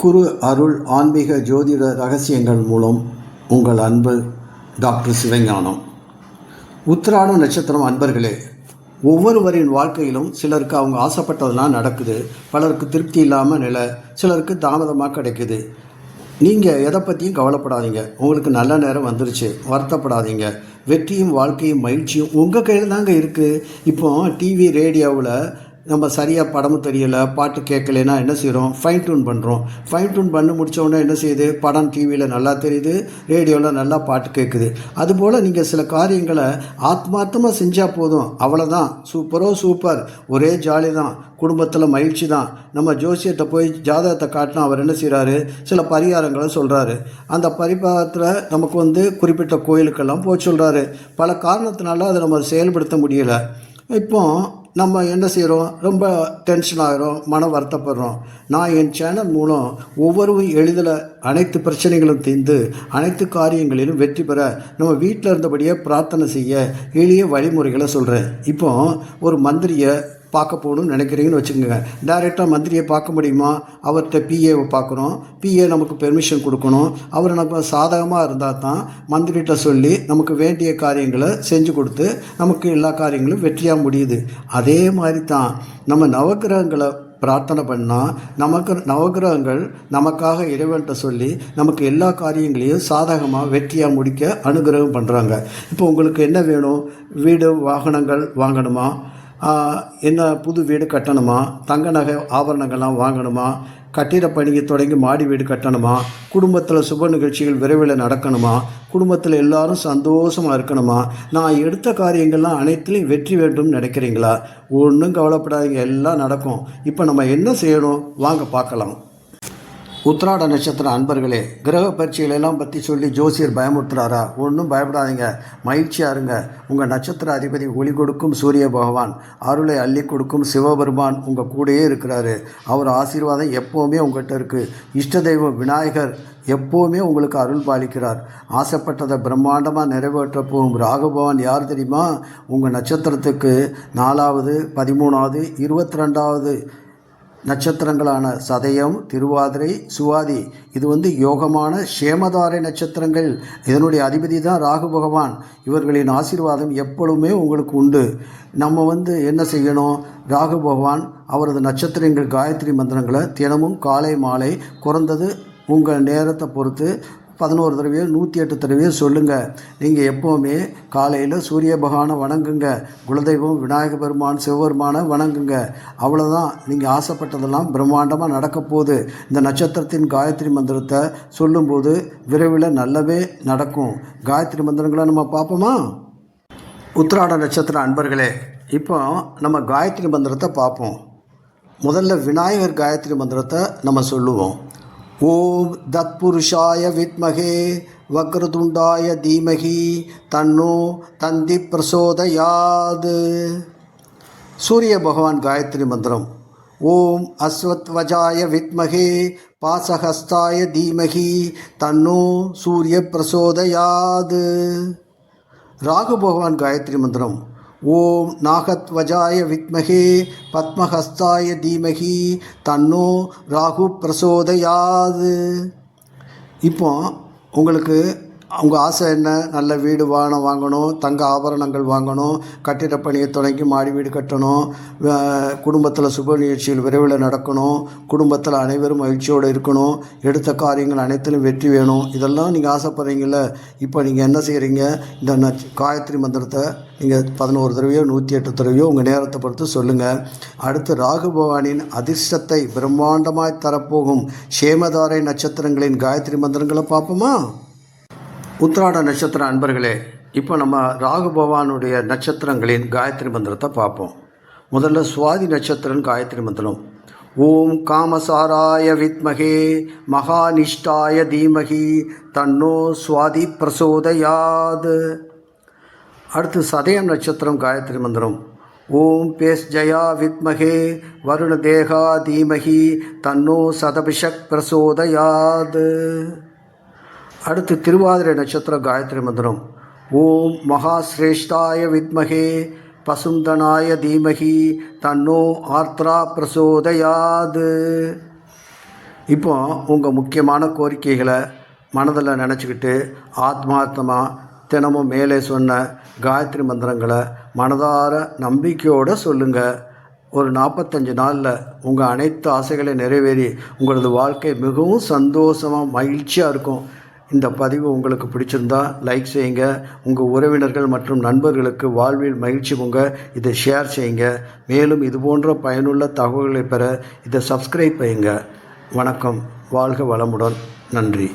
குரு அருள் ஆன்மீக ஜோதிட ரகசியங்கள் மூலம் உங்கள் அன்பு டாக்டர் சிவஞானம். உத்திராட நட்சத்திரம் அன்பர்களே ஒவ்வொருவரின் வாழ்க்கையிலும் சிலருக்கு அவங்க ஆசைப்பட்டதெல்லாம் நடக்குது. பலருக்கு திருப்தி இல்லாமல் நிலை சிலருக்கு தாமதமாக கிடைக்குது. நீங்கள் எதை பற்றியும் கவலைப்படாதீங்க. உங்களுக்கு நல்ல நேரம் வந்துருச்சு. வருத்தப்படாதீங்க. வெற்றியும் வாழ்க்கையும் மகிழ்ச்சியும் உங்கள் கையில் தாங்க இருக்குது இப்போ டிவி ரேடியோவில் நம்ம சரியாக படமும் தெரியலை பாட்டு கேட்கலைன்னா என்ன செய்கிறோம் ஃபைன் டியூன் பண்ணுறோம் ஃபைன் டியூன் பண்ணி முடிச்ச என்ன செய்யுது? படம் டிவியில் நல்லா தெரியுது ரேடியோவில் நல்லா பாட்டு கேட்குது அதுபோல் நீங்கள் சில காரியங்களை ஆத்மார்த்தமாக செஞ்சால் போதும். அவ்வளோதான் சூப்பரோ சூப்பர் ஒரே ஜாலி தான் குடும்பத்தில் மகிழ்ச்சி தான் நம்ம ஜோசியத்தை போய் ஜாதகத்தை காட்டினா அவர் என்ன செய்கிறாரு சில பரிகாரங்களை சொல்கிறாரு அந்த பரிகாரத்தில் நமக்கு வந்து குறிப்பிட்ட கோயிலுக்கெல்லாம் போய் சொல்கிறாரு பல காரணத்தினால அதை நம்ம செயல்படுத்த முடியலை. இப்போ நம்ம என்ன செய்கிறோம் ரொம்ப டென்ஷன் ஆகிறோம் மன வருத்தப்படுறோம். நான் என் சேனல் மூலம் ஒவ்வொருவரும் எளிதில் அனைத்து பிரச்சனைகளும் தீர்ந்து அனைத்து காரியங்களிலும் வெற்றி பெற நம்ம வீட்டில் இருந்தபடியே பிரார்த்தனை செய்ய எளிய வழிமுறைகளை சொல்கிறேன் இப்போ ஒரு மந்திரியை பார்க்க போகணும்னு நினைக்கிறீங்கன்னு வச்சுக்கோங்க. டைரெக்டாக மந்திரியை பார்க்க முடியுமா? அவர்கிட்ட பிஏவை பார்க்கணும். பிஏ நமக்கு பெர்மிஷன் கொடுக்கணும். அவர் நம்ம சாதகமாக இருந்தால் தான் மந்திரிகிட்ட சொல்லி நமக்கு வேண்டிய காரியங்களை செஞ்சு கொடுத்து நமக்கு எல்லா காரியங்களும் வெற்றியாக முடியுது. அதே மாதிரி தான் நம்ம நவக்கிரகங்களை பிரார்த்தனை பண்ணால் நமக்கு நவகிரகங்கள் நமக்காக இறைவன்கிட்ட சொல்லி நமக்கு எல்லா காரியங்களையும் சாதகமாக வெற்றியாக முடிக்க அனுகிரகம் பண்ணுறாங்க இப்போ உங்களுக்கு என்ன வேணும்? வீடு வாகனங்கள் வாங்கணுமா? என்ன புது வீடு கட்டணுமா? தங்க நகை ஆபரணங்கள்லாம் வாங்கணுமா? கட்டிட பணியை தொடங்கி மாடி வீடு கட்டணுமா? குடும்பத்தில் சுப நிகழ்ச்சிகள் விரைவில் நடக்கணுமா? குடும்பத்தில் எல்லாரும் சந்தோஷமாக இருக்கணுமா? நான் எடுத்த காரியங்கள்லாம் அனைத்துலேயும் வெற்றி வேண்டும்னு நினைக்கிறீங்களா? ஒன்றும் கவலைப்படாதீங்க எல்லாம் நடக்கும். இப்போ நம்ம என்ன செய்யணும்? வாங்க பார்க்கலாம். உத்திராட நட்சத்திர அன்பர்களே கிரக பயிற்சிகளெல்லாம் பற்றி சொல்லி ஜோசியர் பயமுறுத்துறாரா? ஒன்றும் பயப்படாதீங்க. மகிழ்ச்சியாக இருங்க. உங்கள் நட்சத்திர அதிபதி ஒளி கொடுக்கும் சூரிய பகவான் அருளை அள்ளி கொடுக்கும் சிவபெருமான் உங்கள் கூடயே இருக்கிறாரு. அவர் ஆசீர்வாதம் எப்போவுமே உங்கள்கிட்ட இருக்குது இஷ்ட தெய்வம் விநாயகர் எப்போவுமே உங்களுக்கு அருள் பாலிக்கிறார். ஆசைப்பட்டதை பிரம்மாண்டமாக நிறைவேற்ற போகும் ராகபவான் யார் தெரியுமா? உங்கள் நட்சத்திரத்துக்கு நாலாவது பதிமூணாவது இருபத்தி ரெண்டாவது நட்சத்திரங்களான சதயம் திருவாதிரை சுவாதி இது வந்து யோகமான சேமதாரை நட்சத்திரங்கள். இதனுடைய அதிபதி தான் ராகு பகவான். இவர்களின் ஆசீர்வாதம் எப்பொழுதுமே உங்களுக்கு உண்டு. நம்ம வந்து என்ன செய்யணும்? ராகு பகவான் அவரது நட்சத்திரங்கள் காயத்ரி மந்திரங்களை தினமும் காலை மாலை குறைந்தது உங்கள் நேரத்தை பொறுத்து பதினோரு தடவையோ நூற்றி எட்டு தடவையோ சொல்லுங்கள் நீங்கள் எப்போவுமே காலையில் சூரிய பகவானை வணங்குங்க. குலதெய்வம் விநாயக பெருமான் சிவபெருமானை வணங்குங்க. அவ்வளோதான் நீங்கள் ஆசைப்பட்டதெல்லாம் பிரம்மாண்டமாக நடக்க போகுது. இந்த நட்சத்திரத்தின் காயத்ரி மந்திரத்தை சொல்லும்போது விரைவில் நல்லவே நடக்கும். காயத்ரி மந்திரங்களை நம்ம பார்ப்போமா? உத்திராட நட்சத்திர அன்பர்களே இப்போ நம்ம காயத்ரி மந்திரத்தை பார்ப்போம். முதல்ல விநாயகர் காயத்ரி மந்திரத்தை நம்ம சொல்லுவோம். ஓம் தத்புருஷாய வித்மகே வக்ரதுண்டாய தீமகி தன்னோ தந்தி பிரசோதயாது. சூரிய பகவான் காயத்ரி மந்திரம். ஓம் அஸ்வத்வஜாய வித்மகே பாசஹஸ்தாய தீமகி தன்னோ சூரிய பிரசோதயாது. ராகு பகவான் காயத்ரி மந்திரம். ஓம் நாகத்வஜாய வித்மகே பத்மஹஸ்தாய தீமகி தன்னோ ராகு பிரசோதையாது. இப்போ உங்களுக்கு அவங்க ஆசை என்ன? நல்ல வீடு வாகனம் வாங்கணும் தங்க ஆபரணங்கள் வாங்கணும் கட்டிட பணியை தொடங்கி மாடி வீடு கட்டணும் குடும்பத்தில் சுப நிகழ்ச்சிகள் விரைவில் நடக்கணும் குடும்பத்தில் அனைவரும் மகிழ்ச்சியோடு இருக்கணும் எடுத்த காரியங்கள் அனைத்திலும் வெற்றி வேணும். இதெல்லாம் நீங்கள் ஆசைப்படுறீங்கள இப்போ நீங்கள் என்ன செய்கிறீங்க இந்த காயத்ரி மந்திரத்தை நீங்கள் பதினோரு தடவையோ நூற்றி எட்டு தடவையோ உங்கள் நேரத்தை பொறுத்து சொல்லுங்கள் அடுத்து ராகு பகவானின் அதிர்ஷ்டத்தை பிரம்மாண்டமாய் தரப்போகும் சேமதாரை நட்சத்திரங்களின் காயத்ரி மந்திரங்களை பார்ப்போமா? உத்ராட நட்சத்திர அன்பர்களே இப்போ நம்ம ராகு பகவானுடைய நட்சத்திரங்களின் காயத்ரி மந்திரத்தை பார்ப்போம். முதல்ல சுவாதி நட்சத்திரன் காயத்ரி மந்திரம். ஓம் காமசாராய வித்மகே மகானிஷ்டாய தீமகி தன்னோ சுவாதி பிரசோதயாது. அடுத்து சதயம் நட்சத்திரம் காயத்ரி மந்திரம். ஓம் பேஸ் ஜயா வித்மகே வருண தேகா தீமகி தன்னோ சதபிஷக் பிரசோதயாது. அடுத்து திருவாதிரை நட்சத்திரம் காயத்ரி மந்திரம். ஓம் மகாஸ்ரேஷ்டாய வித்மகே பசுந்தனாய தீமகி தன்னோ ஆர்த்ரா பிரசோதயாது. இப்போ உங்கள் முக்கியமான கோரிக்கைகளை மனதில் நினச்சிக்கிட்டு ஆத்மார்த்தமாக தினமும் மேலே சொன்ன காயத்ரி மந்திரங்களை மனதார நம்பிக்கையோடு சொல்லுங்கள் ஒரு நாற்பத்தஞ்சு நாளில் உங்கள் அனைத்து ஆசைகளையும் நிறைவேறி உங்களது வாழ்க்கை மிகவும் சந்தோஷமாக மகிழ்ச்சியாக இருக்கும். இந்த பதிவு உங்களுக்கு பிடிச்சிருந்தா லைக் செய்யுங்க. உங்கள் உறவினர்கள் மற்றும் நண்பர்களுக்கு வாழ்வில் மகிழ்ச்சி பொங்க. இதை ஷேர் செய்யுங்க. மேலும் இது போன்ற பயனுள்ள தகவல்களை பெற இதை சப்ஸ்கிரைப் செய்யுங்க. வணக்கம். வாழ்க வளமுடன். நன்றி.